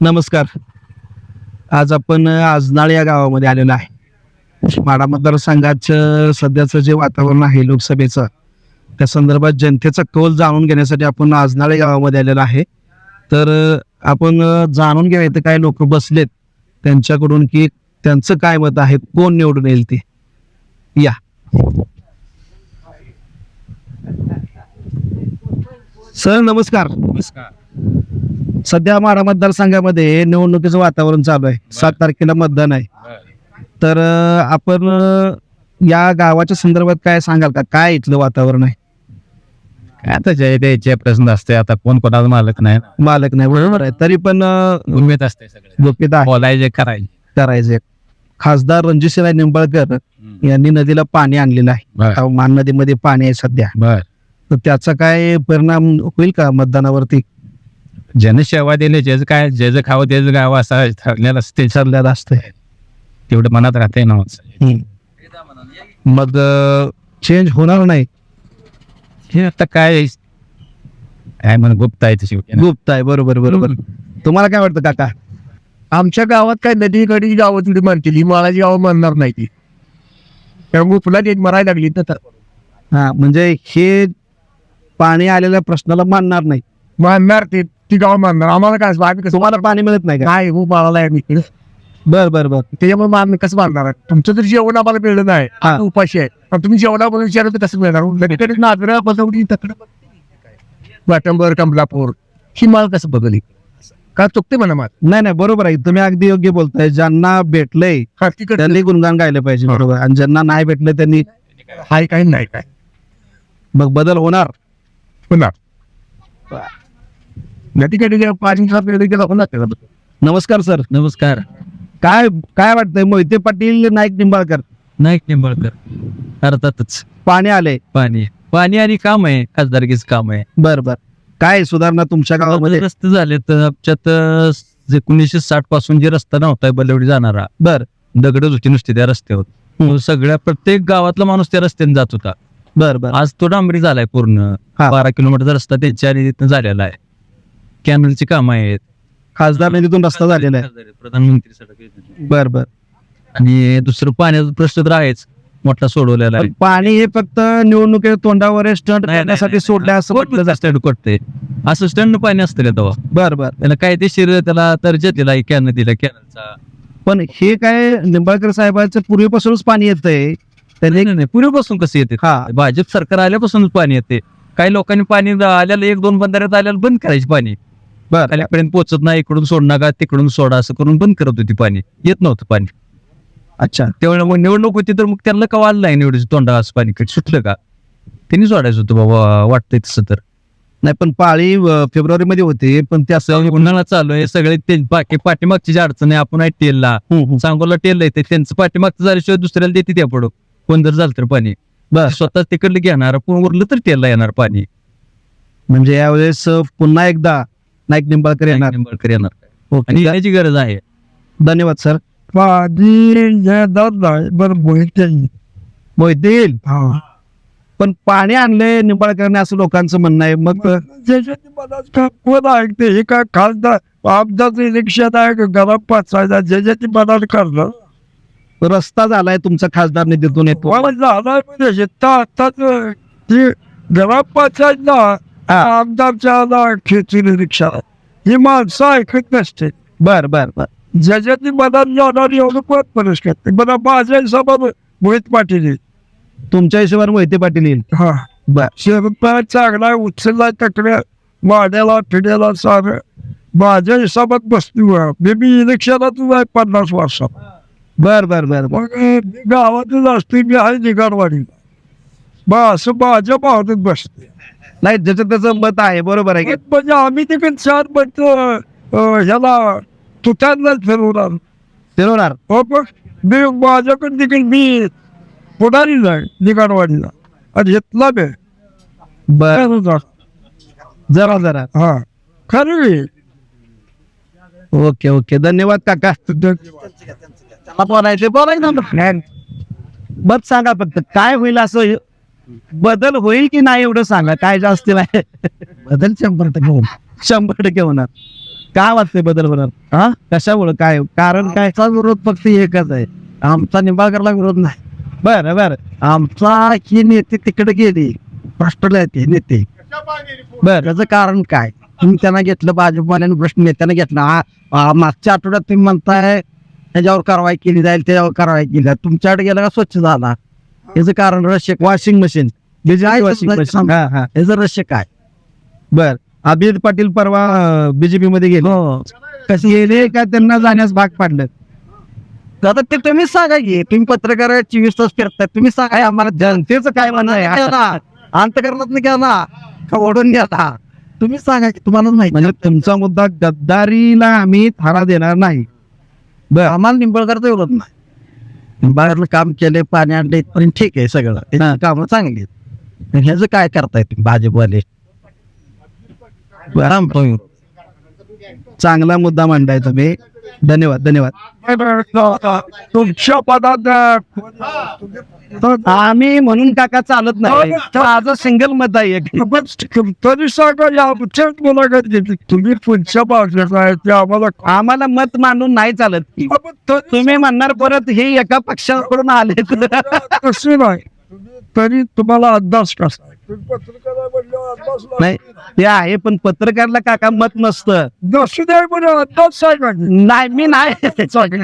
नमस्कार. आज आपण आजनाळ या गावामध्ये आलेलो आहे. माडा मतदारसंघाचं सध्याचं जे वातावरण आहे लोकसभेचं त्या संदर्भात जनतेचा कौल जाणून घेण्यासाठी आपण आजनाळे गावामध्ये आलेलो आहे. तर आपण जाणून घेऊया इथं काय लोक बसलेत त्यांच्याकडून की त्यांचं काय मत आहे कोण निवडून येईल ते. या. सर नमस्कार. नमस्कार. सध्या माडा मतदारसंघामध्ये निवडणुकीचं वातावरण चालू आहे. सात तारखेला मतदान आहे. तर आपण या गावाच्या संदर्भात काय सांगाल का? काय इथलं वातावरण आहे? काय आता जय द्यायचे प्रश्न असते आता कोण कोणाला मालक नाही. मालक नाही बरोबर आहे. तरी पण उमेद असते सगळे गोप्यता बोलायचे करायचे. करायचे खासदार रणजितसिंह निंबाळकर यांनी नदीला पाणी आणलेलं आहे. बर. आता मान नदीमध्ये पाणी आहे सध्या. बर. तर त्याचा काय परिणाम होईल का मतदानावरती? ज्याने सेवा दिली ज्याचं काय ज्याचं खावं त्याचं गावं असं ठरलेलं असते ठरलेलं असतंय. तेवढं मनात राहते ना मग चेंज होणार नाही. हे आता काय? काय म्हण गुप्त आहे ते शेवटी गुप्त आहे बरोबर बरोबर. तुम्हाला काय वाटतं काका? आमच्या गावात काय नदीकडे गावं तुझी म्हणतील. ही माळाची गावं म्हणणार नाही ती. त्यामुळे तुला एक मरायला लागली तर. हा म्हणजे हे पाणी आलेल्या प्रश्नाला मानणार नाही. मानणार ते. ती गाव मानणार आम्हाला काय आम्ही कसं तुम्हाला पाणी मिळत नाही का? काय हो माळाला आहे इकडे बर बर बर. त्याच्यामुळे मान कसं मानणार आहे? तुमचं तर जेवण आम्हाला मिळलं नाही. हा. उपाशी आहे. पण तुम्ही जेवणाबद्दल विचारलं तर कसं मिळणार. नाजरा बसवडी तकडं वाटंबर कमलापूर. ही माळ कसं बघली? का चुकते म्हणा माल नाही नाही बरोबर आहे. तुम्ही अगदी योग्य बोलताय. ज्यांना भेटलंय हा तिकडे त्यांनी गुणगान गायलं पाहिजे बरोबर. आणि ज्यांना नाही भेटलं त्यांनी हाय काय नाही काय? मग बदल होणार. पुन्हा नमस्कार सर. नमस्कार. काय काय वाटतंय? मोहिते पाटील नाईक निंबाळकर. नाईक निंबाळकर. अर्थातच. पाणी आले पाणी. पाणी आणि काम आहे. खासदारकीच काम आहे. बर बर. काय सुधारणा तुमच्या गावामध्ये? रस्ते झाले तर आमच्यात एकोणीसशे साठपासून जे रस्ता नव्हता बलवडी जाणारा. बर. दगडच होती नुसती त्या रस्त्यावर. सगळ्या प्रत्येक गावातला माणूस त्या रस्त्याने जात होता. बर बर. आज तो डांबरी झालाय पूर्ण. हा. बारा किलोमीटरचा रस्ता त्यांच्या आणि तिथनं झालेला आहे. कॅनलची कामं आहेत. खासदार निधीतून रस्ता झालेला आहे. प्रधानमंत्री सडक योजना. बर बर. आणि दुसरं पाण्याचा प्रश्न तर आहेच. मोठा सोडवलेला आहे. पण पाणी हे फक्त निवडणुकीच्या तोंडावर स्टंट नाही, करण्यासाठी नाही, सोडलं असं म्हटलं कोण जातं. स्टँड करते असं स्टँड पाणी असतं का तेव्हा? बर बर. त्याला काय ते शिर त्याला दर्जा दिला कॅनल दिला कॅनलचा. पण हे काय निंबाळकर साहेबांचं पूर्वीपासूनच पाणी येतंय. त्यांनी नाही नाही. पूर्वीपासून कसं येते? हा. भाजप सरकार आल्यापासूनच पाणी येते. काही लोकांनी पाणी आल्याला एक दोन बंधाऱ्यात आल्याला बंद करायचे पाणी. बर. खालीपर्यंत पोहोचत नाही इकडून सोड नका तिकडून सोडा असं करून बंद करत होती पाणी. येत नव्हतं पाणी. अच्छा. त्यावेळेला मग निवडणूक होती तर मग त्यांना का वाढलं नाही निवडीचं तोंडा असं पाणी कधी सुटलं का? त्यांनी सोडायचं होतं बाबा वाटतंय तसं तर. नाही पण पाळी फेब्रुवारी मध्ये होते पण ते असं असं उन्हाळा चालू आहे. सगळे बाकी पाठीमागची जी अडचण आहे आपण आहे टेलला. सांगोला टेल येते त्यांचं पाठीमागचं झाल्याशिवाय दुसऱ्याला देते त्या पडो कोण जर झालं तर पाणी. बर. स्वतः तिकडलं घेणार पण उरलं तर टेलला येणार पाणी. म्हणजे यावेळेस पुन्हा एकदा नाईक निंबाळकर येणार. निंबाळकर येणार. आणि ओके येण्याची गरज आहे. धन्यवाद सर. पाणी जात नाही बरं बोलते मोहिते येईल? हा. पण पाणी आणले निंबाळकरने असं लोकांचं म्हणणं आहे. मग ऐकते हे काय खासदार आमदार इलेक्शन आहे का घरात पाचायचा ज्याच्यात मनात करणार रस्ता झालाय तुमचा खासदार निधीतून येतो. मला झालाय म्हणजे शेता आताच ते घरात पाचायचा आमदारच्या खेचून रिक्षा. ही माणसं ऐकत नसते. बर बर बर. ज्याच्यात मनात जाणार एवढं कोण परस करते मला माझ्या हिशोबाने मोहित पाटील आहे. तुमच्या हिशोबाने मोहिते पाटील येईल? हा. बर. शेरपा चांगला उचलला तकड्या वाड्याला फिड्याला सारं माझ्या हिशोबात बसली. मी मी इलेक्शनात आहे पन्नास वर्षात. बर बर बर. मग गावातच असते मी आहे निगारवाडी बा असं माझ्या भावनेत बसते. नाही ज्याचं त्याचं मत आहे बरोबर आहे की? म्हणजे आम्ही तिकडे चार म्हणतो. अं, ह्याला तुटांनाच फिरवणार. फिरवणार? हो पण मी माझ्याकडे तिकडे मी पुढारी जाय निगारवाडीला आणि घेतला मी बर. जरा जरा. हा. खरं आहे. Okay okay. धन्यवाद काका. बोलायचे बोलायचं. मत सांगा फक्त काय होईल असं बदल होईल की नाही एवढं सांगा. काय जास्त नाही. बदल शंभर टक्के होईल. शंभर टक्के होणार. का वाटतंय बदल होणार? हा? कशामुळे? काय? कारण काय? विरोध फक्त एकच आहे. आमचा निंबाळकरला विरोध नाही. बर बर. आमचा ही नेते तिकडे गेली. भ्रष्टला येते नेते. बर. त्याचं कारण काय? तुम्ही त्यांना घेतलं भाजपवाल्यानं भ्रष्ट नेत्यानं घेतलं. मागच्या आठवड्यात तुम्ही म्हणताय त्याच्यावर कारवाई केली जाईल त्याच्यावर कारवाई केली जाईल. तुमच्याकडे गेलं का स्वच्छ झाला? याचं कारण रहस्य वॉशिंग मशीन काय वॉशिंग मशीन हा हा. याचं रहस्य काय बर. अभिजित पाटील परवा बीजेपी मध्ये गेले. हो. कसे गेले का त्यांना जाण्यास भाग पाडलं? आता ते तुम्हीच सांगा की तुम्ही पत्रकार चोवीस तास फिरताय तुम्ही सांगा आम्हाला जनतेचं काय म्हणणं आहे? अंतकरणात घ्या ना. का ओढून घ्या ना. तुम्ही सांगा की तुम्हाला माहिती म्हणजे तुमचा मुद्दा गद्दारीला आम्ही थारा देणार नाही. बर. आम्हाला निंबळकरचा विरोध नाही. निंबाळकरला काम केले पाणी आणले इथपर्यंत ठीक आहे सगळं. त्यांची कामं चांगली आहेत. पण ह्याचं काय करताय तुम्ही भाजपवाले? विरोध. चांगला मुद्दा मांडाय तुम्ही. धन्यवाद धन्यवाद. तुमच्या पदात आम्ही म्हणून काका चालत नाही. माझं सिंगल मत आहे एक. तरी सांगा या आमच्याच मुलाखत घेतली. तुम्ही पुढच्या आम्हाला आम्हाला मत मांडून नाही चालत. तुम्ही म्हणणार परत हे एका पक्षाकडून आले तसे नाही. तरी तुम्हाला अंदाज कसा नाही ते आहे पण पत्रकारला काका मत नसतं. नसू. नाही मी नाही.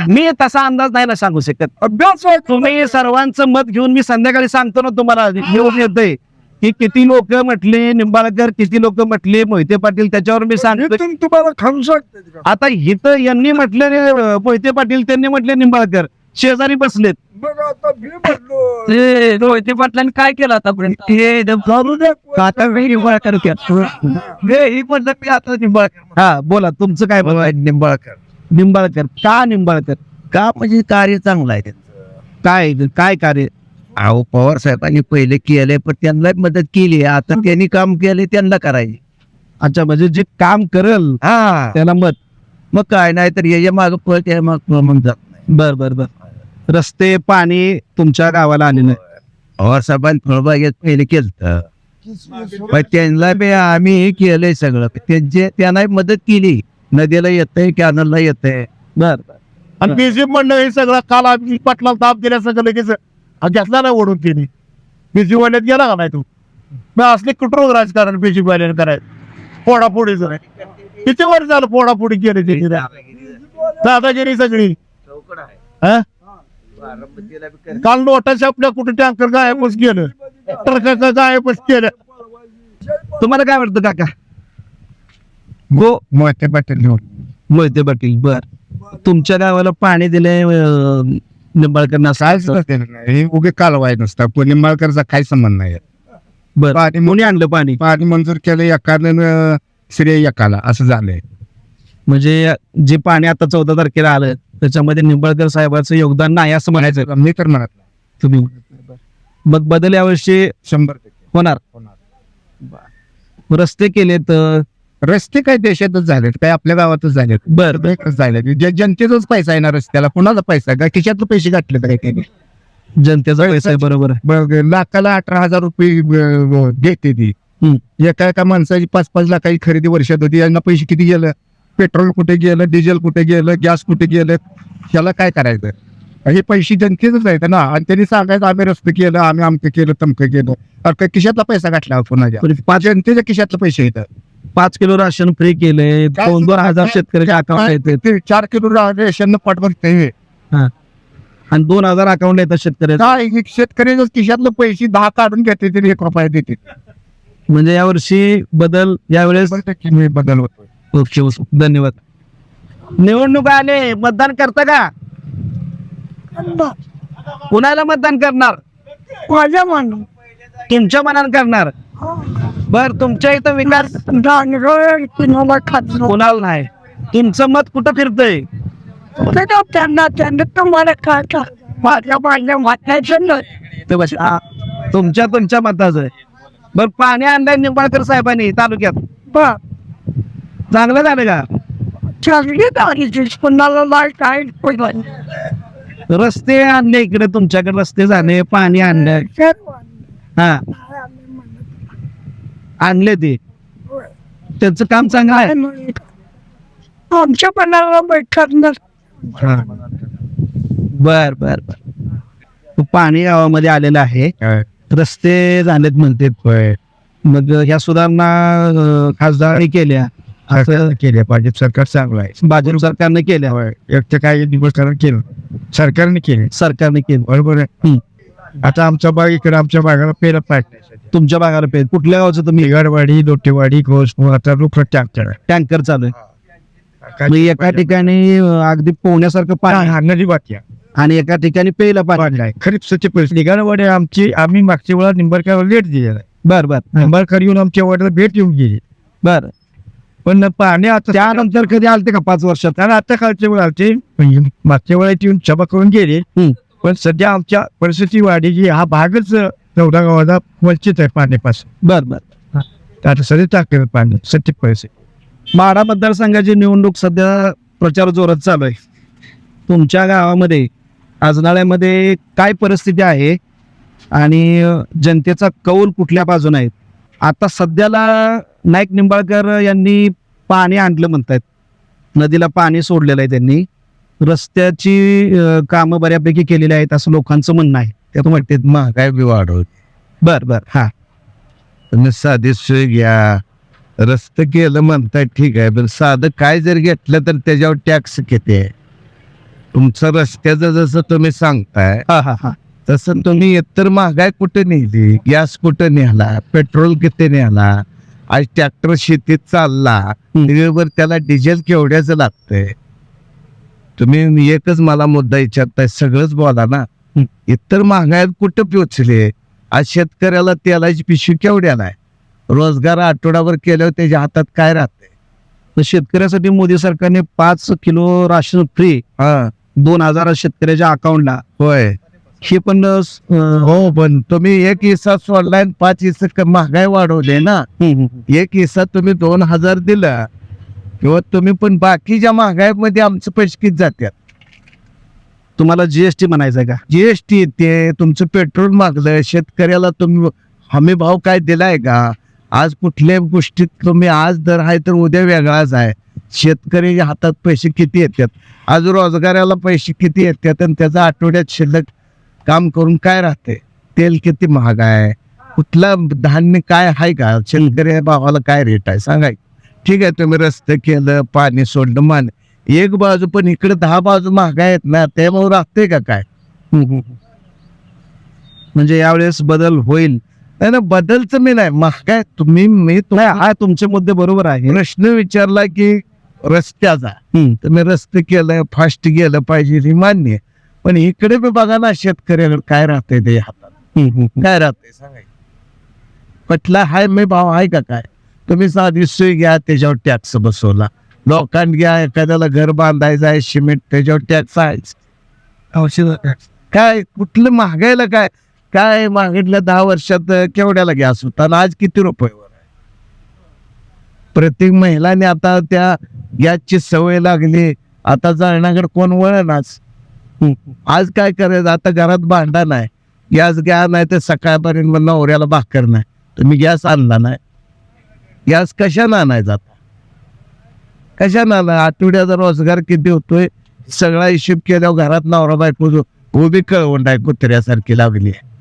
मी तसा अंदाज नाही ना सांगू शकत. अभ्यास आहे. तुम्ही सर्वांचं मत घेऊन मी संध्याकाळी सांगतो ना तुम्हाला. घेऊन येतोय. की किती लोक म्हटले निंबाळकर किती लोक म्हटले मोहिते पाटील त्याच्यावर मी सांगतो इथून तुम्हाला का? आता इथं यांनी म्हटले अं, मोहिते पाटील त्यांनी म्हटले निंबाळकर. शेजारी बसलेत. मग आता मी म्हणलो. ते रोहिते पाटलांनी काय केलं आतापर्यंत? ते जाऊ द्या. आता मी हे. ही म्हणलं मी आता निंबाळकर हा बोला तुमचं काय आहे? निंबाळकर. निंबाळकर. का निंबाळकर? का म्हणजे कार्य चांगलं आहे त्यांचं. काय काय कार्य? अहो पवार साहेबांनी पहिले केले पण त्यांना मदत केली आता त्यांनी काम केले त्यांना करायचे. अच्छा म्हणजे जे काम करल हा. त्याला मत. मग काय नाही तर ये माग पळ त्या मग जात नाही. बर बर बर. रस्ते पाणी तुमच्या गावाला आलेलं आहे. पवार साहेबांनी फळबागेत पहिले केलं पण त्यांना बी आम्ही हे केलंय सगळं. त्यांचे त्यांना मदत केली. नदीला येतंय कॅनलला येतंय. बर आणि बीजेपी म्हणणं हे सगळं काल आम्ही पाटलाला ताप दिल्या सगळं लगेच. हा घेतला नाही ओढून तिने बीजेपी वाल्यात गेला का नाही तू? मग असले कुठं राजकारण बीजेपी वाल्याने करायचं फोडाफोडीच किती वर झालं फोडाफोडी केली तिने दादागिरी. सगळी. हा? काल नोटाच्या आपल्या कुठे टँकर गायबच गेलं. ट्रकाचं गायबच केलं. तुम्हाला काय वाटतं काका? गो मोठे पाटील मोहिते पाटील बर. तुमच्या गावाला पाणी दिले निंबाळकर काहीच नसते ना. हे उगे कालवाय नसता. कोणी निंबाळकरचा काही संबंध नाही. बर. पाणी कोणी आणलं पाणी? पाणी मंजूर केलं एकानं श्रेय एकाला. असं झालंय. म्हणजे जे पाणी आता चौदा तारखेला आलं त्याच्यामध्ये निंबाळकर साहेबांचं योगदान नाही असं म्हणायचं. मी तर म्हणत नाही. तुम्ही. मग बदल यावर्षी शंभर टक्के. होणार. रस्ते केले तर रस्ते काय देशातच झालेत काय आपल्या गावातच झालेत. बर. झाले जे जनतेचाच पैसा आहे ना रस्त्याला कुणाचा पैसा आहे? काय खिशातलं पैसे घातले तर काय त्यांनी? जनतेचा पैसा आहे बरोबर. आहे. बघ, लाखाला अठरा हजार रुपये अं, देते ती. हम्म. एका एका माणसाची पाच पाच लाखाची खरेदी वर्षात होती यांना पैसे किती गेलं? पेट्रोल कुठे गेलं डिझेल कुठे गेलं गॅस कुठे गेलं ह्याला काय करायचं? हे पैसे जनतेच आहेत ना. आणि त्यांनी सांगायचं आम्ही रस्ते केलं आम्ही अमकं केलं तमकं केलं. अरे काय खिशातला पैसा घातला पुन्हा. पाच जनतेच्या खिशातलं पैसे येतात पाच किलो राशन फ्री केले दोन दोन हजार शेतकऱ्याच्या अकाउंट येते ते चार किलो रेशन पाठ बघते आणि दोन हजार अकाउंट येतात हे शेतकऱ्याच्या खिशातलं पैसे दहा काढून घेते तरी एक रुपया देते म्हणजे यावर्षी बदल यावेळेस बदल होतो ओके ओके. धन्यवाद. निवडणूक आले. मतदान करता का? कुणाला मतदान करणार? माझ्या म्हणून तुमच्या मनात करणार? बर तुमच्या इथं विकास डांगर कुणाला खात कुणाला नाही. तुमचं मत कुठं फिरतंय? त्यांना? त्यांना तुम्हाला काय का माझ्या माझ्या वाटायचं नाही. ते बस हा, तुमच्या तुमच्या मताचं आहे. बर पाणी आणलंय निंबाळकर साहेबांनी तालुक्यात. बा चांगलं झालं का? रस्ते आणले इकडे तुमच्याकडे रस्ते झाले पाणी आणलंय हा. आणले ते. त्यांचं काम चांगलं आहे? आमच्या मनाला बैठक बर बर बर. पाणी गावामध्ये आलेलं आहे. रस्ते झालेत म्हणते. मग ह्या सुधारणा अं, खासदारांनी केल्या. असं केले भाजप सरकार चांगलं आहे. भाजप सरकारने केल्या. होय. एकटं काय निवडकरण केलं. सरकारने केले सरकारने केलं बरोबर आहे. आता आमचा भाग इकडे आमच्या भागाला पेरत पाहिजे तुमच्या भागाला पेज कुठल्या गावचं तुम्ही? बिगाडवाडी लोटेवाडी घोष आता रुख टँकर टँकर चालू आहे. एका ठिकाणी अगदी पोहण्यासारखं पाणी. नदी बाकी. आणि एका ठिकाणी प्यायला पाणी. आहे खरीप सच्ची परिस्थिती. बिगाडवाडी आमची आम्ही मागच्या वेळा निंबरकर लेट दिलेला आहे. बर बर. निंबरकर येऊन आमच्या वाड्याला भेट येऊन गेली. बर. पण पाणी आता त्यानंतर कधी आलते का पाच वर्षात? त्यानं आता खालच्या वेळा आलते. मागच्या वेळेत येऊन सभा करून गेले. पण सध्या आमच्या परिस्थिती वाढीची हा भागच चौदा गावाचा वंचित आहे पाण्यापासून. बर बर. आता सध्या टाकलं पाणी सत्य परिस्थिती माढा मतदारसंघाची निवडणूक सध्या प्रचार जोरात चालू आहे. तुमच्या गावामध्ये आजनाळ्यामध्ये काय परिस्थिती आहे? आणि जनतेचा कौल कुठल्या बाजूने आहे? आता सध्याला नाईक निंबाळकर यांनी पाणी आणलं म्हणतात नदीला पाणी सोडलेलं आहे त्यांनी. रस्त्याची कामं बऱ्यापैकी केलेली आहेत असं लोकांचं म्हणणं आहे. त्यात वाटते महागाई बी वाढवत बर बर. हा. तुम्ही साधी सोय घ्या. रस्त केलं म्हणताय ठीक आहे पण साधं काय जर घेतलं तर त्याच्यावर टॅक्स किती आहे? तुमचं रस्त्याचं जसं तुम्ही सांगताय हा हा हा. तसं तुम्ही इतर महागाई कुठे नेली? गॅस कुठे नेला? पेट्रोल किती नेला? आज ट्रॅक्टर शेतीत चालला. त्याच्यावर त्याला डिझेल केवढ्याचं लागतंय? तुम्ही एकच मला मुद्दा विचारताय सगळंच बोला ना. इतर महागाई कुठं पोचले? आज शेतकऱ्याला तेलाची पिशवी केवढ्याला आहे रोजगार आठवड्यावर केल्यावर त्याच्या हातात काय राहते तर शेतकऱ्यासाठी मोदी सरकारने पाच किलो राशन फ्री हा. दोन हजार शेतकऱ्याच्या अकाउंटला होय. हे पण हो पण तुम्ही एक हिस्सा सोडलाय आणि पाच हिस्से महागाई वाढवले ना. एक हिस्सा तुम्ही दोन हजार दिला किंवा तुम्ही पण बाकीच्या महागाईमध्ये आमचे पैसे किती जातात? तुम्हाला जीएसटी म्हणायचं आहे का? जीएसटी येते तुमचं पेट्रोल मागलं शेतकऱ्याला तुम्ही हमी भाव काय दिलाय का? आज कुठल्या गोष्टीत तुम्ही आज दर आहे तर उद्या वेगळाच आहे. शेतकऱ्याच्या हातात पैसे किती येतात? आज रोजगाराला पैसे किती येतात? आणि त्याचा आठवड्यात शिल्लक काम करून काय राहते? तेल किती महाग आहे? कुठला धान्य काय आहे का? शेतकरी भावाला काय रेट आहे? सांगा ठीक आहे तुम्ही रस्ते केलं पाणी सोडलं मान एक बाजू पण इकडे दहा बाजू महागाय आहेत ना त्यामुळे राहते का काय. म्हणजे यावेळेस बदल होईल. नाही ना बदलचं मी नाही. महागाय तुम्ही मी तुम्हाला हा तुमचे मुद्दे बरोबर आहे प्रश्न विचारला की रस्त्याचा. तुम्ही रस्ते केलं फास्ट गेलं पाहिजे हे मान्य आहे. पण इकडे बी बघा ना शेतकऱ्याकडे काय राहते ते हातात. काय राहते सांगा पटला हाय मी भाव आहे का काय? तुम्ही साधी सोय घ्या त्याच्यावर टॅक्स बसवला. लोकांना घ्या एखाद्याला घर बांधायचं आहे सिमेंट त्याच्यावर टॅक्स आहे. काय कुठलं महागायला काय? काय मागितलं दहा वर्षात केवढ्याला गॅस होता? आणि आज किती रुपयावर आहे? प्रत्येक महिलाने आता त्या गॅसची सवय लागली. आता जळणाकडे कोण वळणाच? आज काय करायचं? आता घरात भांडा नाही गॅस घ्या नाही तर सकाळपर्यंत मग नवऱ्याला भाकर नाही. तुम्ही गॅस आणला नाही. गॅस कशानं आणायचा आता? कशानं आला आठवड्याचा रोजगार किती होतोय? सगळा हिशोब केल्यावर घरात नवरा बायको उभी कळवंड आहे कुत्र्यासारखी लागली आहे.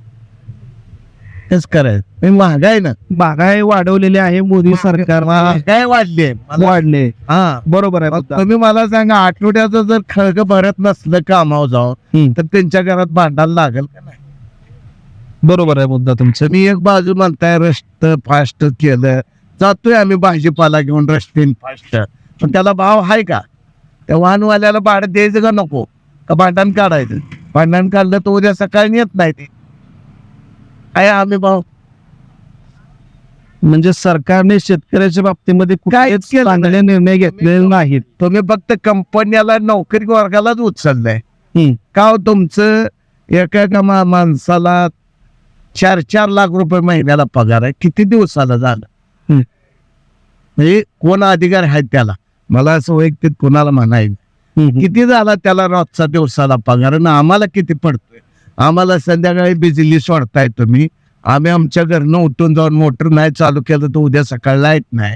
तेच करायचं महागाई ना. महागाई वाढवलेली आहे मोदी सरकार महागाई वाढली. वाढले. हा. बरोबर आहे मग. तुम्ही मला सांगा आठवड्याचं जर खळग भरत नसलं कामावर जाऊन. तर त्यांच्या घरात भांडायला लागेल का नाही? बरोबर आहे मुद्दा तुमचा. तुम्ही एक बाजू म्हणताय रस्त फास्ट केलं. जातोय आम्ही भाजीपाला घेऊन रस्ते फास्ट. पण त्याला भाव आहे का? त्या वाहनवाल्याला भाडं द्यायचं का नको? का भांडण काढायचं? भांडण काढलं तर उद्या सकाळी येत नाही ते. आहे आम्ही भाव म्हणजे सरकारने शेतकऱ्याच्या बाबतीमध्ये कुठलेच केलं चांगले निर्णय घेतलेले नाहीत. तुम्ही फक्त कंपन्याला नोकरी वर्गालाच उचललंय. हम्म. का हो तुमचं एका एका मा- माणसाला चार चार लाख रुपये महिन्याला पगार आहे? किती दिवसाला झालं? हम्म. म्हणजे कोण अधिकार आहेत त्याला? मला असं वैयक्तिक कोणाला म्हणायचं. हम्म. किती झाला त्याला रोजचा दिवसाला पगार? आणि आम्हाला किती पडतोय? आम्हाला संध्याकाळी बिजली सोडताय तुम्ही. आम्ही आमच्या घरनं उठून जाऊन मोटर नाही चालू केलं तर उद्या सकाळ लाइट नाही.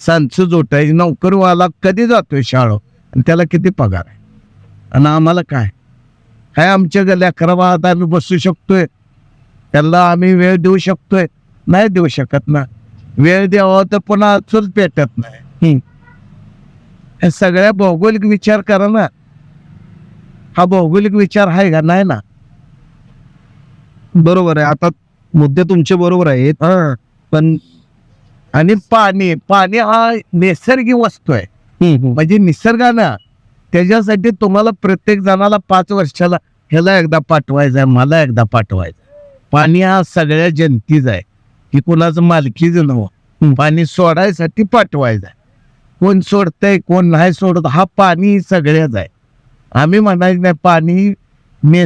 सांचं जोटायची नोकरवाला कधी जातोय शाळा? आणि त्याला किती पगार आहे? आणि आम्हाला काय? काय आमच्या गल्या अकरा वाजत आम्ही बसू शकतोय? त्याला आम्ही वेळ देऊ शकतोय? नाही देऊ शकत ना. वेळ द्यावा तर पुन्हा चूल पेटत नाही. हे सगळ्या भौगोलिक विचार करा ना. हा भौगोलिक विचार आहे का? नाही ना. बरोबर आहे. आता मुद्दे तुमचे बरोबर आहेत. हं. पण आणि पाणी पाणी हा नैसर्गिक वस्तू आहे. म्हणजे निसर्गानं त्याच्यासाठी तुम्हाला प्रत्येक जणाला पाच वर्षाला ह्याला एकदा पाठवायचं आहे मला एकदा पाठवायचं. पाणी हा सगळ्या जनतेचा आहे. की कुणाचं मालकीचं नव्हतं पाणी सोडायसाठी पाठवायचं आहे कोण सोडतंय कोण नाही सोडत हा पाणी सगळ्याच आहे. आम्ही म्हणायचं नाही पाणी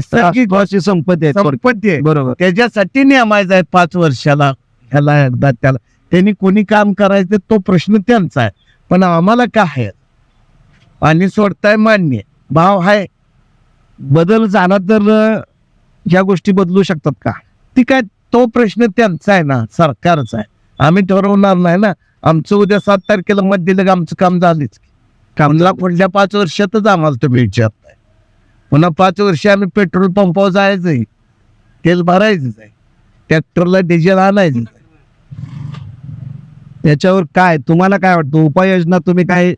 शाश्वत संपत्ती आहे. संपत्ती आहे. बरोबर. त्याच्यासाठी नेमायचं आहे पाच वर्षाला ह्याला एकदा त्याला. त्यांनी कोणी काम करायचं तो प्रश्न त्यांचा आहे. पण आम्हाला काय आहे? पाणी सोडताय मान्य. भाव आहे. बदल झाला तर ह्या गोष्टी बदलू शकतात का? ती काय तो प्रश्न त्यांचा आहे ना सरकारचा आहे. आम्ही ठरवणार नाही ना. आमचं उद्या सात तारखेला मत दिलं की आमचं काम झालीच. कामला पुढल्या पाच वर्षातच आम्हाला तुम्ही विचारताय पुन्हा पाच वर्ष आम्ही पेट्रोल पंपावर जायचंय. तेल भरायचंच आहे. ट्रॅक्टरला डिझेल आणायचं याच्यावर काय तुम्हाला काय वाटतं? उपाययोजना तुम्ही काय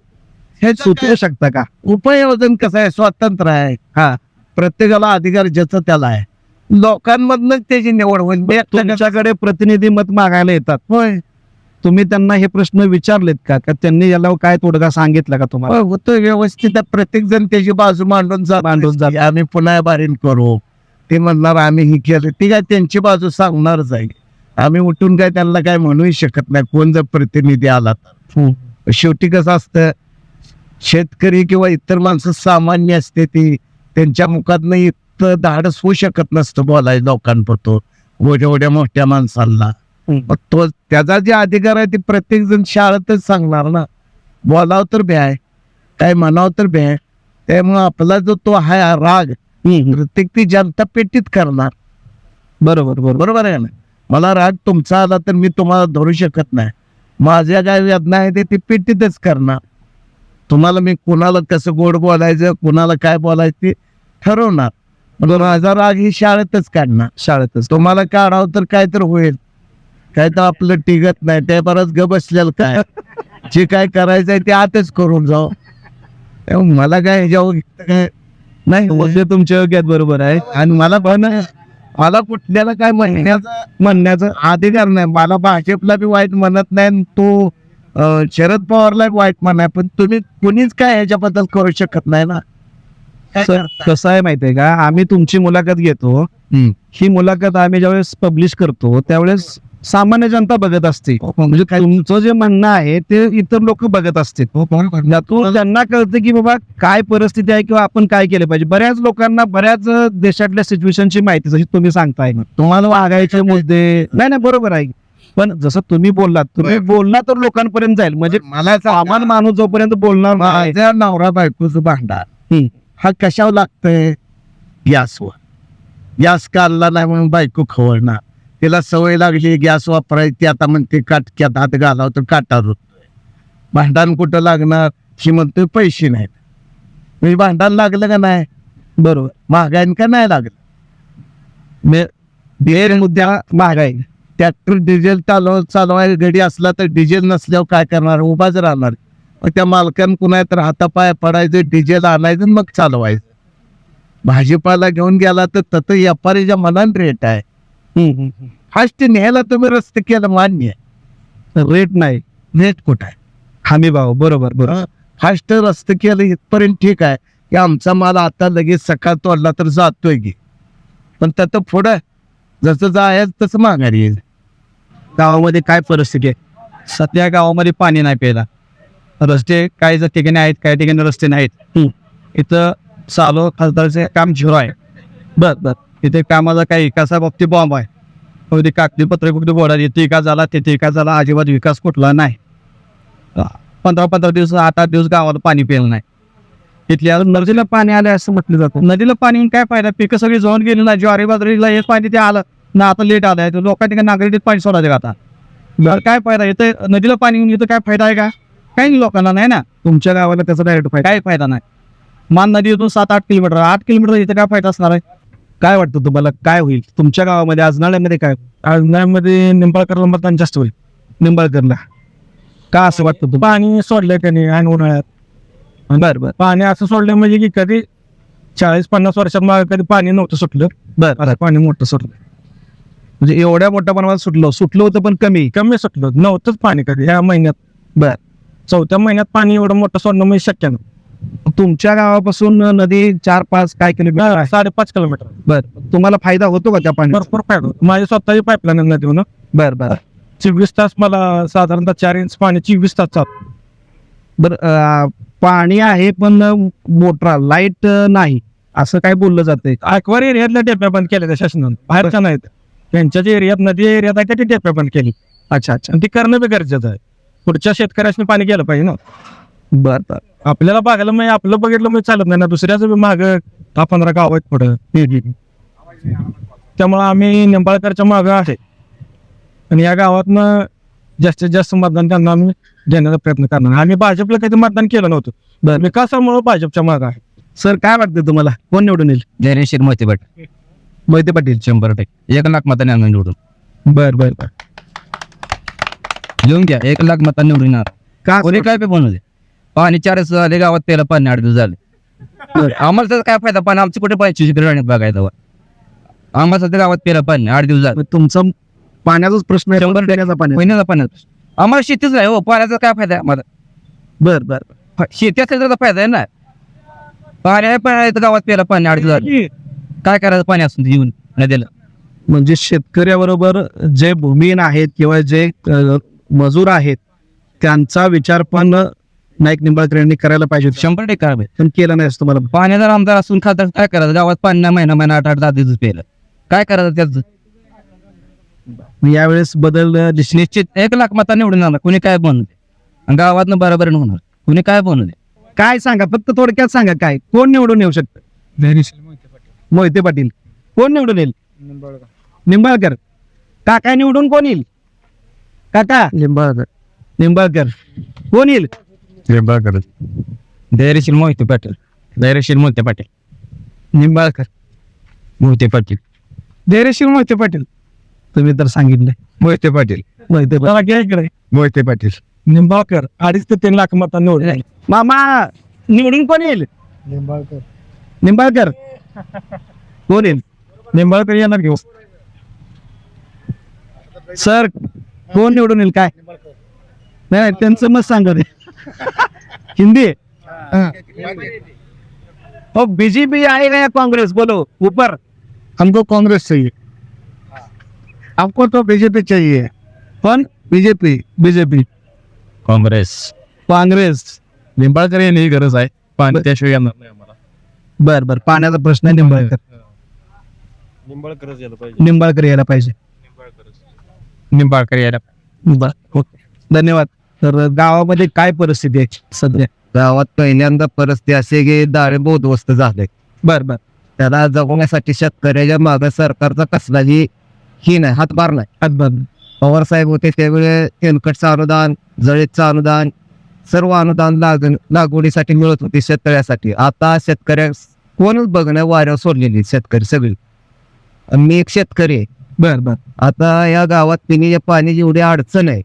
हे सुचवू शकता का? उपयोजन कसं आहे? स्वातंत्र्य आहे. हा. प्रत्येकाला अधिकार ज्याचा त्याला आहे. लोकांमधनच त्याची निवड होईल. तुमच्याकडे प्रतिनिधी मत मागायला येतात. होय. तुम्ही त्यांना हे प्रश्न विचारलेत का? का त्यांनी याला काय तोडगा सांगितला का तुम्हाला? होय, होतं व्यवस्थित. प्रत्येक जण त्याची बाजू मांडून जात मांडून जात. आम्ही पुन्हा बारीन करू. ते म्हणणार आम्ही ही केलं. ती काय त्यांची बाजू सांगणारच आहे. आम्ही उठून काय त्यांना काय म्हणूही शकत नाही. कोण जर प्रतिनिधी आला तर. शेवटी कसं असतं शेतकरी किंवा इतर माणसं सामान्य असते ती त्यांच्या मुखातनं इतकं धाडस होऊ शकत नसतं बोलायचं लोकांपतो एवढ्या एवढ्या मोठ्या माणसाला मग तो त्याचा जे अधिकार आहे ते प्रत्येक जण शाळेतच सांगणार ना. बोलावं तर भ्याय काय म्हणावं तर भ्याय त्यामुळे आपला जो तो आहे हा राग प्रत्येक ती जनता पेटीत करणार. बरोबर बरोबर. बरोबर आहे ना? मला राग तुमचा आला तर मी तुम्हाला धरू शकत नाही. माझ्या काय वेदना आहे ते ती पेटीतच करणार. तुम्हाला मी कुणाला कसं गोड बोलायचं कुणाला काय बोलायचं ते ठरवणार. माझा राग ही शाळेतच काढणार. शाळेतच. तुम्हाला काढावं तर काय तर होईल. काय तर आपलं टिकत नाही ते बरंच ग बसलेलं काय? जे काय करायचं आहे ते आतच करून जाऊ. मला काय ह्याच्यावर काय? नाही. मुद्दे तुमच्या योग्यात बरोबर आहे. आणि मला पण मला कुठल्याला काय म्हणण्याचा म्हणण्याचं अधिकार नाही. मला भाजपला बी वाईट म्हणत नाही आणि तो अं, शरद पवारला बी वाईट म्हणाय पण तुम्ही कुणीच काय ह्याच्याबद्दल करू शकत नाही ना. काय सर, करता? कसं आहे माहितीये का? आम्ही तुमची मुलाखत घेतो. हम्म. ही मुलाखत आम्ही ज्यावेळेस पब्लिश करतो त्यावेळेस सामान्य जनता बघत असते. म्हणजे तुमचं जे म्हणणं आहे ते इतर लोक बघत असतील. यातून त्यांना कळतं की बाबा काय परिस्थिती आहे किंवा आपण काय केलं पाहिजे. बऱ्याच लोकांना बऱ्याच देशातल्या सिच्युएशनची माहिती जशी तुम्ही सांगताय. तुम्हाला वागायचे मुद्दे. नाही नाही बरोबर आहे. पण जसं तुम्ही बोललात तुम्ही बोलला तर लोकांपर्यंत जाईल. म्हणजे मला सामान माणूस जोपर्यंत बोलणार नाही. माझ्या नवरा बायकोचं हम्म. हा कशावर लागतंय? गॅसवर गॅस काढला नाही म्हणून बायको खवळणार. तिला सवय लागली गॅस वापरायची आता म्हणते काटक्यात हात घालाव तर काटा भांडण कुठं लागणार? ही म्हणतोय पैसे नाहीत. म्हणजे भांडण लागलं का नाही? बरोबर. महागाईन का नाही लागलं? मे- बेर मुद्द्या महागाई ट्रॅक्टर डिझेल चालव चालवाय घडी असला तर डिझेल नसल्यावर काय करणार? उभाच राहणार. मग त्या मालकान कुणा तर हातापाय पडायचं डिझेल आणायचं आणि मग चालवायचं. भाजीपाला घेऊन गेला तर तत व्यापारीच्या मनान रेट आहे. फास्ट न्यायला तुम्ही रस्ते केलं मान्य रेट नाही. रेट कुठं आहे? हमी भाव बरोबर बरोबर. फास्ट रस्ते केलं इथपर्यंत ठीक आहे. की आमचा माल आता लगेच सकाळ तोडला तर जातोय की. पण त्यात पुढं जसं जायचं तसं माघारी येईल. गावामध्ये काय परिस्थिती आहे? सध्या गावामध्ये पाणी नाही प्यायला. रस्ते काही जर ठिकाणी आहेत काही ठिकाणी रस्ते नाहीत. इथं चालू खासदारचे काम झिरो आहे. बर बर. इथे कामाचा काही विकासा बाबतीत बॉम्ब आहे. कधी कागदी पत्र कुठे इथे विकास झाला तिथे विकास झाला अजिबात विकास कुठला नाही. पंधरा पंधरा दिवस आठ आठ दिवस गावाला पाणी प्यायला नाही. इथल्या नदीला पाणी आले असं म्हटलं जातं. नदीला पाणी काय फायदा? पिकं सगळी जळून गेली ना ज्वारी बाजरीला हे पाणी ते आलं. ना आता लेट आलंय लोकांनी काय नागरिकीत पाणी सोडायचं का आता? काय फायदा? इथं नदीला पाणी येऊन इथं काय फायदा आहे का? काही लोकांना नाही ना? तुमच्या गावाला त्याचा डायरेक्ट फायदा. काही फायदा नाही. मान नदी इथून सात आठ किलोमीटर आठ किलोमीटर इथे काय फायदा असणार आहे? काय वाटतं तुम्हाला? काय होईल? तुमच्या गावामध्ये आजनाळ्यामध्ये काय आजनामध्ये निंबाळकरला मतदान जास्त होईल. निंबाळकरला. का असं वाटतं तुम्हाला? पाणी सोडलंय त्यांनी ऐन उन्हाळ्यात. बर बर. पाणी असं सोडलं म्हणजे की कधी चाळीस पन्नास वर्षात मागे कधी पाणी नव्हतं सुटलं. बर आता पाणी मोठं सुटलं. म्हणजे एवढ्या मोठ्या प्रमाणात सुटलं. सुटलं होतं पण कमी. कमी सुटलं. नव्हतंच पाणी कधी. ह्या महिन्यात. बर. चौथ्या महिन्यात पाणी एवढं मोठं सोडणं म्हणजे शक्य नाही तुमच्या गावापासून नदी चार पाच काय किलोमीटर आहे? साडेपाच किलोमीटर. बर. तुम्हाला फायदा होतो का त्या पाण्याचा? भरपूर फायदा होतो. माझी स्वतःची पाईपलाईन नदी होणं बर बर. चोवीस तास मला साधारणतः चार इंच पाणी चोवीस तास चालतं. बर अं, पाणी आहे पण मोटरा लाइट नाही. असं काय बोललं जातंय? अकवार एरियातल्या टेप्या बंद केल्या त्या शासनानं. बाहेरच्या नाहीत. त्यांच्या जे एरियात नदी एरियात आहे त्या टेप्या बंद केली. अच्छा अच्छा. आणि ती करणं बी गरजेचं आहे. पुढच्या शेतकऱ्याने पाणी गेलं पाहिजे ना. बर बर. आपल्याला बघायला म्हणजे आपलं बघितलं म्हणजे चालत नाही ना. दुसऱ्याचं माग दहा पंधरा गाव आहेत पुढं. त्यामुळं आम्ही निंबाळकरच्या मागं आहे. आणि या गावातनं जास्तीत जास्त मतदान त्यांना आम्ही देण्याचा प्रयत्न करणार आम्ही भाजपला कधी मतदान केलं नव्हतं. बरं. विकासामुळे भाजपच्या मागं आहे. सर काय वाटतं तुम्हाला? कोण निवडून येईल? धैर्यशील मोहिते भट मोहिते पाटील. शंभर टक्के. एक लाख मतांनी आणून निवडून. बर बर बर. लिहून घ्या. एक लाख मतांनी निवडून येणार. का कोणी काय पे बनवू दे. पाणी चार दिवस झाले गावात प्यायला पाणी आठ दिवस झाले. आम्हाला त्याचा काय फायदा? पाणी आमचं कुठे पाहिजे? तिकडे राहण्यात बघायचं तेव्हा. आम्हाला सध्या गावात प्यायला पाणी आठ दिवस झाले. तुमचा पाण्याचाच प्रश्न आहे शंभर पिण्याचा पाणी महिन्याचा पाण्याचा आम्हाला शेतीच नाही हो पाण्याचा काय फायदा आहे आम्हाला? बर बर शेती असेल तर फायदा आहे ना. पाणी आहे पण आहे तर गावात प्यायला पाणी आठ दिवस झाले. काय करायचं पाणी असून येऊन नदीला म्हणजे शेतकऱ्याबरोबर जे भूमिहीन आहेत किंवा जे मजूर आहेत त्यांचा विचार पण नाईक निंबाळकर यांनी करायला पाहिजे होता. शंभर टक्के करावे. पण केलं नाही असं तुम्हाला पाण्याचा आमदार असून खातर काय करायचं? गावात पाणी नाही महिना महिना आठ आठ दहा दिवस प्यायला काय करायचं त्याचं? मग यावेळेस बदल अ, निश्चित एक लाख मता निवडून येणार. कोणी काय बनू दे? गावातनं बरोबर होणार. कोणी काय बनू दे? काय सांगा? फक्त थोडक्यात सांगा काय? कोण निवडून येऊ शकतं? मोहिते पाटील. कोण निवडून येईल? निंबाळकर. काका निवडून कोण येईल? काका? लिंबाळकर निंबाळकर. कोण येईल? धैर्यशील मोहिते पाटील. धैर्यशील मोहिते पाटील. निंबाळकर. मोहिते पाटील. धैर्यशील मोहिते पाटील. तुम्ही तर सांगितले. मोहिते पाटील. मोहिते पाटील. इकडे. मोहिते पाटील. निंबाळकर अडीच ते तीन लाख मतांनी निवडून मामा निवडून कोण येईल? निंबाळकर. कोण येईल? निंबाळकर येणार घेऊ सर कोण निवडून येईल? काय? नाही नाही, त्यांचं मत सांगा ते हिंदी? हो. बीजेपी आहे ना या कांग्रेस? बोलो ऊपर हमको कांग्रेस चाहिए। आपको तो बीजेपी चाहिए। पण बीजेपी बीजेपी काँग्रेस। काँग्रेस. निंबाळकर येणे गरज आहे. पाणी त्याशिवाय येणार नाही आम्हाला. बर बर. पाण्याचा प्रश्न आहे निंबाळकर. निंबाळकरच यायला पाहिजे. निंबाळकर यायला पाहिजे. निंबाळकर यायला बर ओके. धन्यवाद. तर गावामध्ये काय परिस्थिती आहे सध्या? गावात पहिल्यांदा परिस्थिती असे की डाळिंब उद्ध्वस्त झाले. बर बर. त्याला जगवण्यासाठी शेतकऱ्याच्या मागे सरकारचा कसलाही ही नाही हातभार नाही. हातभार पवार साहेब होते त्यावेळे तेलकटचं अनुदान जळीतचं अनुदान सर्व अनुदान लाग लागवडीसाठी मिळत होते शेतकऱ्यासाठी. आता शेतकऱ्या कोणच बघण्या वाऱ्यावर सोडलेली आहेत शेतकरी सगळी. आणि मी एक शेतकरी आहे. बर बर. आता या गावात पिण्याच्या पाण्याची एवढी अडचण आहे.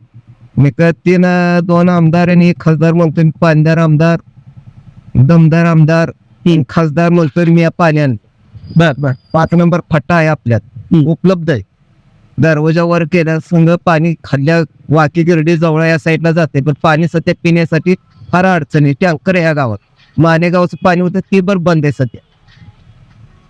मी का तीन दोन आमदार आणि एक खासदार म्हणतो मी पाणदार आमदार दमदार आमदार तीन खासदार म्हणतो मी या पाण्याने. बर बर. पाच नंबर फट्टा आहे आपल्यात. उपलब्ध आहे. दरवाजा वर केल्या संग पाणी खाल्ल्या वाकी गिरडी जवळ या साईडला जाते. पण पाणी सध्या पिण्यासाठी फार अडचण आहे. टँकर या गावात. मानेगावचं पाणी होतं ते बरं बंद आहे सध्या.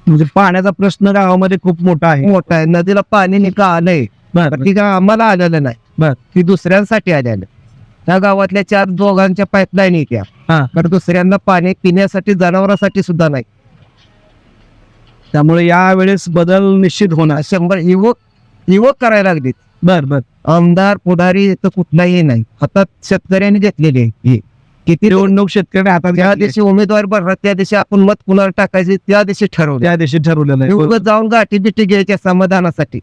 म्हणजे पाण्याचा प्रश्न गावामध्ये खूप मोठा आहे. मोठा आहे. नदीला पाणी निका आलंय बर ती काय आम्हाला आलेलं नाही. बर. ती दुसऱ्यांसाठी आलेलं. त्या गावातल्या चार दोघांच्या पाईपलाईन येत्या हा. तर दुसऱ्यांना पाणी पिण्यासाठी जनावरांसाठी सुद्धा नाही. त्यामुळे यावेळेस बदल निश्चित होणार. शंभर युवक युवक करायला लागले बर बर. आमदार पुढारी तर कुठलाही नाही. हातात शेतकऱ्यांनी घेतलेले आहे हे. किती निवडणूक शेतकऱ्यांनी हातात त्या घेतली. दिवशी उमेदवार भरला त्या दिवशी आपण मत कुणाला टाकायचे त्या दिवशी ठरवलं. त्या दिवशी ठरवलेलं आहे. उगाच जाऊन गाठी बिठी घ्यायच्या समाधानासाठी.